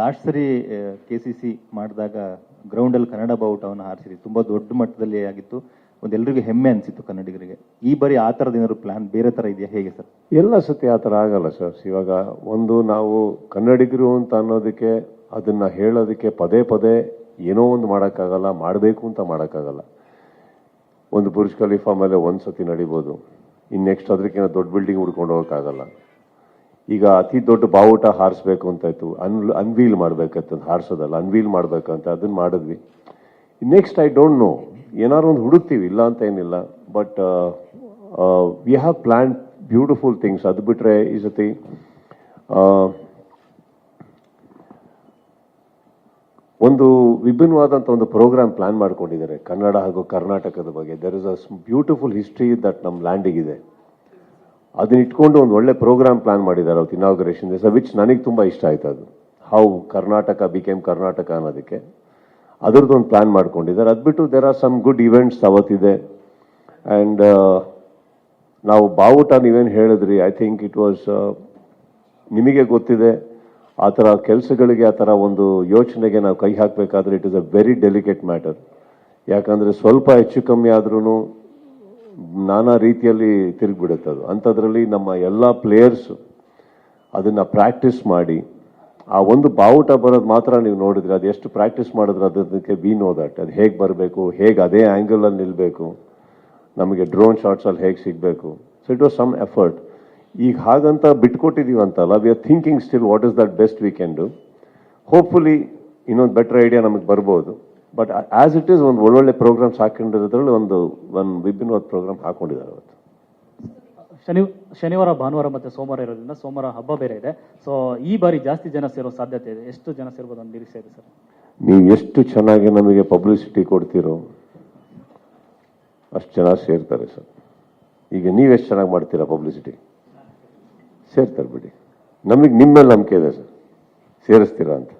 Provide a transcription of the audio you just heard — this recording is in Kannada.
ಲಾಸ್ಟ್ ಸರಿ ಕೆ ಸಿ ಸಿ ಮಾಡಿದಾಗ ಗ್ರೌಂಡಲ್ಲಿ ಕನ್ನಡ ಬಾವುಟವನ್ನು ಹಾರಿಸಿರಿ. ತುಂಬ ದೊಡ್ಡ ಮಟ್ಟದಲ್ಲಿ ಆಗಿತ್ತು. ಒಂದೆಲ್ಲರಿಗೂ ಹೆಮ್ಮೆ ಅನಿಸಿತ್ತು ಕನ್ನಡಿಗರಿಗೆ. ಈ ಬಾರಿ ಆ ಥರದ ಏನಾದ್ರು ಪ್ಲಾನ್ ಬೇರೆ ಥರ ಇದೆಯಾ? ಹೇಗೆ ಸರ್? ಎಲ್ಲ ಸತಿ ಆ ಥರ ಆಗಲ್ಲ ಸರ್. ಇವಾಗ ಒಂದು ನಾವು ಕನ್ನಡಿಗರು ಅಂತ ಅನ್ನೋದಕ್ಕೆ, ಅದನ್ನು ಹೇಳೋದಕ್ಕೆ ಪದೇ ಪದೇ ಏನೋ ಒಂದು ಮಾಡೋಕ್ಕಾಗಲ್ಲ, ಮಾಡಬೇಕು ಅಂತ ಮಾಡೋಕ್ಕಾಗಲ್ಲ. ಒಂದು ಬುರ್ಜ್ ಖಲೀಫಾ ಮೇಲೆ ಒಂದು ಸತಿ ನಡಿಬೋದು. ಇನ್ನು ನೆಕ್ಸ್ಟ್ ಅದಕ್ಕಿಂತ ದೊಡ್ಡ ಬಿಲ್ಡಿಂಗ್ ಹುಡ್ಕೊಂಡು ಹೋಗೋಕ್ಕಾಗಲ್ಲ. ಈಗ ಅತಿ ದೊಡ್ಡ ಬಾವುಟ ಹಾರಿಸ್ಬೇಕು ಅಂತ ಇತ್ತು ಅನ್ ಅನ್ವೀಲ್ ಮಾಡ್ಬೇಕಂತ ಹಾರಿಸೋದಲ್ಲ. ಅನ್ವೀಲ್ ಮಾಡ್ಬೇಕಂತ ಅದನ್ನ ಮಾಡಿದ್ವಿ. ನೆಕ್ಸ್ಟ್ ಐ ಡೋಂಟ್ ನೋ ಏನಾದ್ರು ಒಂದು ಹುಡುಕ್ತೀವಿ ಇಲ್ಲ ಅಂತ ಏನಿಲ್ಲ. But we have plan beautiful things ಅದು ಬಿಟ್ರೆ ಈ ಸತಿ ಆ, ಒಂದು ವಿಭಿನ್ನವಾದಂಥ ಒಂದು ಪ್ರೋಗ್ರಾಮ್ ಪ್ಲಾನ್ ಮಾಡ್ಕೊಂಡಿದ್ದಾರೆ. ಕನ್ನಡ ಹಾಗೂ ಕರ್ನಾಟಕದ ಬಗ್ಗೆ. There is a beautiful history that ನಮ್ಮ ಲ್ಯಾಂಡಿಗಿದೆ ಅದನ್ನ ಇಟ್ಕೊಂಡು ಒಂದು ಒಳ್ಳೆ ಪ್ರೋಗ್ರಾಮ್ ಪ್ಲಾನ್ ಮಾಡಿದ್ದಾರೆ ಅವತ್ತು ಇನಾಗ್ರೇಷನ್ ದಿವಸ ವಿಚ್ ನನಗೆ ತುಂಬ ಇಷ್ಟ ಆಯ್ತು ಅದು. ಹೌ ಕರ್ನಾಟಕ ಬಿಕೇಮ್ ಕರ್ನಾಟಕ ಅನ್ನೋದಕ್ಕೆ. ಅದರದ್ದು ಒಂದು ಪ್ಲಾನ್ ಮಾಡ್ಕೊಂಡಿದ್ದಾರೆ. ಅದು ಬಿಟ್ಟು there are some good events ಅವತ್ತಿದೆ. And ನಾವು ಬಾವುಟ ನೀವೇನು ಹೇಳಿದ್ರಿ ಐ ಥಿಂಕ್ ಇಟ್ ವಾಸ್ ನಿಮಗೆ ಗೊತ್ತಿದೆ. ಆ ಥರ ಕೆಲಸಗಳಿಗೆ ಆ ಥರ ಒಂದು ಯೋಚನೆಗೆ ನಾವು ಕೈ ಹಾಕಬೇಕಾದ್ರೆ it is a very delicate matter ಯಾಕಂದರೆ ಸ್ವಲ್ಪ ಹೆಚ್ಚು ಕಮ್ಮಿ ಆದ್ರೂ ನಾನಾ ರೀತಿಯಲ್ಲಿ ತಿರುಗಿಬಿಡುತ್ತೆ ಅದು. ಅಂಥದ್ರಲ್ಲಿ ನಮ್ಮ ಎಲ್ಲ ಪ್ಲೇಯರ್ಸು ಅದನ್ನು ಪ್ರಾಕ್ಟೀಸ್ ಮಾಡಿ, ಆ ಒಂದು ಬಾವುಟ ಬರೋದು ಮಾತ್ರ ನೀವು ನೋಡಿದ್ರೆ, ಅದು ಎಷ್ಟು ಪ್ರಾಕ್ಟೀಸ್ ಮಾಡಿದ್ರೆ ಅದಕ್ಕೆ ವಿ ನೋ ದಟ್ ಅದು ಹೇಗೆ ಬರಬೇಕು, ಹೇಗೆ ಅದೇ ಆ್ಯಂಗಲಲ್ಲಿ ನಿಲ್ಲಬೇಕು ನಮಗೆ ಡ್ರೋನ್ ಶಾಟ್ಸಲ್ಲಿ ಹೇಗೆ ಸಿಗಬೇಕು. So it was some effort ಈಗ ಹಾಗಂತ ಬಿಟ್ಕೊಟ್ಟಿದ್ದೀವಿ ಅಂತಲ್ಲ we are thinking still what is that best weekend can hopefully ಇನ್ನೊಂದು ಬೆಟರ್ ಐಡಿಯಾ ನಮಗೆ ಬರ್ಬೋದು. ಬಟ್ ಆಸ್ ಇಟ್ ಈಸ್ ಒಂದು ಒಳ್ಳೊಳ್ಳೆ ಪ್ರೋಗ್ರಾಮ್ಸ್ ಹಾಕೊಂಡಿರೋದ್ರಲ್ಲಿ ಒಂದು ಒಂದು ವಿಭಿನ್ನವಾದ ಪ್ರೋಗ್ರಾಮ್ ಹಾಕೊಂಡಿದ್ದಾರೆ ಅವತ್ತು. ಶನಿ ಶನಿವಾರ ಭಾನುವಾರ ಮತ್ತೆ ಸೋಮವಾರ ಇರೋದ್ರಿಂದ ಸೋಮವಾರ ಹಬ್ಬ ಬೇರೆ ಇದೆ. ಸೊ ಈ ಬಾರಿ ಜಾಸ್ತಿ ಜನ ಸೇರೋ ಸಾಧ್ಯತೆ ಇದೆ. ಎಷ್ಟು ಜನ ಸೇರ್ಬೋದು ಅಂತ ನಿರೀಕ್ಷೆ ಇದೆ ಸರ್? ನೀವು ಎಷ್ಟು ಚೆನ್ನಾಗಿ ನಮಗೆ ಪಬ್ಲಿಸಿಟಿ ಕೊಡ್ತೀರೋ ಅಷ್ಟು ಜನ ಸೇರ್ತಾರೆ ಸರ್. ಈಗ ನೀವೆಷ್ಟು ಚೆನ್ನಾಗಿ ಮಾಡ್ತೀರಾ ಪಬ್ಲಿಸಿಟಿ ಸೇರ್ತಾರೆ ಬಿಡಿ. ನಮಗೆ ನಿಮ್ಮ ಮೇಲೆ ನಂಬಿಕೆ ಇದೆ ಸರ್. ಸೇರಿಸ್ತೀರಾ ಅಂತ.